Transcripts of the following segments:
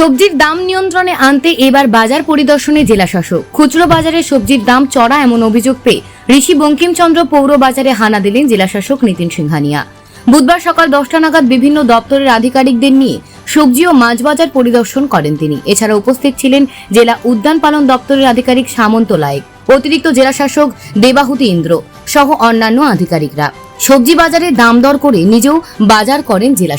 সবজির দাম নিয়ন্ত্রণে আনতে এবার বাজার পরিদর্শনে জেলাশাসক। খুচরো বাজারে সবজির দাম চড়া এমন অভিযোগ পেয়ে ঋষি বঙ্কিমচন্দ্র পৌর বাজারে হানা দিলেন জেলাশাসক নীতিন সিংহানিয়া। বুধবার সকাল দশটা নাগাদ বিভিন্ন দপ্তরের আধিকারিকদের নিয়ে সবজি ও মাছ বাজার পরিদর্শন করেন তিনি। এছাড়া উপস্থিত ছিলেন জেলা উদ্যান পালন দপ্তরের আধিকারিক সামন্ত লায়েক, অতিরিক্ত জেলাশাসক দেবাহুতি ইন্দ্র সহ অন্যান্য আধিকারিকরা। সবজি বাজারে দাম দর করে নিজেও বাজার করেন জেলা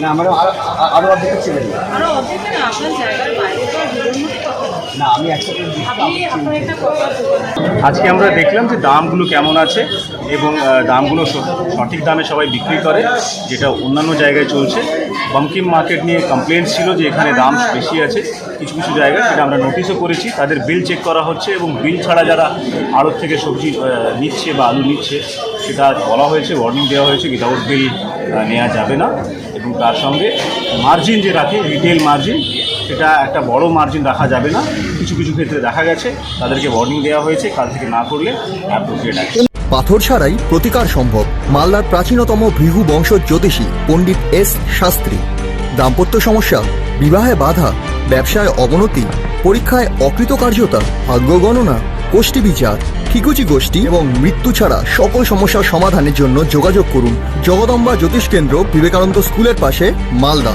না আমার আরও অর্ধেক ছিলেন আরও অর্ধেক না আপনার জায়গার বাইরে তো আজকে আমরা দেখলাম যে দামগুলো কেমন আছে এবং দামগুলো সঠিক দামে সবাই বিক্রি করে যেটা অন্যান্য জায়গায় চলছে। বঙ্কিম মার্কেট নিয়ে কমপ্লেন ছিল যে এখানে দাম বেশি আছে কিছু কিছু জায়গায় সেটা আমরা নোটিশও করেছি। তাদের বিল চেক করা হচ্ছে এবং বিল ছাড়া যারা আড়ত থেকে সবজি নিচ্ছে বা আলু নিচ্ছে সেটা বলা হয়েছে ওয়ার্নিং দেওয়া হয়েছে উইদাউট বিল নেওয়া যাবে না। এবং তার সঙ্গে মার্জিন যে রাখে রিটেল মার্জিন সেটা একটা বড় মার্জিন রাখা যাবে না। কিছু কিছু ক্ষেত্রে দেখা গেছে, তাদেরকে ওয়ার্নিং দেওয়া হয়েছে, কাল থেকে না করলে অ্যাপ্রোপ্রিয়েট পাথর ছাড়াই প্রতিকার সম্ভব। মালদার প্রাচীনতম ভৃগু বংশ জ্যোতিষী পণ্ডিত এস শাস্ত্রী। দাম্পত্য সমস্যা, বিবাহে বাধা, ব্যবসায় অবনতি, পরীক্ষায় অকৃতকার্যতা, ভাগ্য গণনা গোষ্ঠী বিচার, ঠিকুচি গোষ্ঠী এবং মৃত্যু ছাড়া সকল সমস্যার সমাধানের জন্য যোগাযোগ করুন। জগদম্বা জ্যোতিষ কেন্দ্র বিবেকানন্দ স্কুলের পাশে, Malda.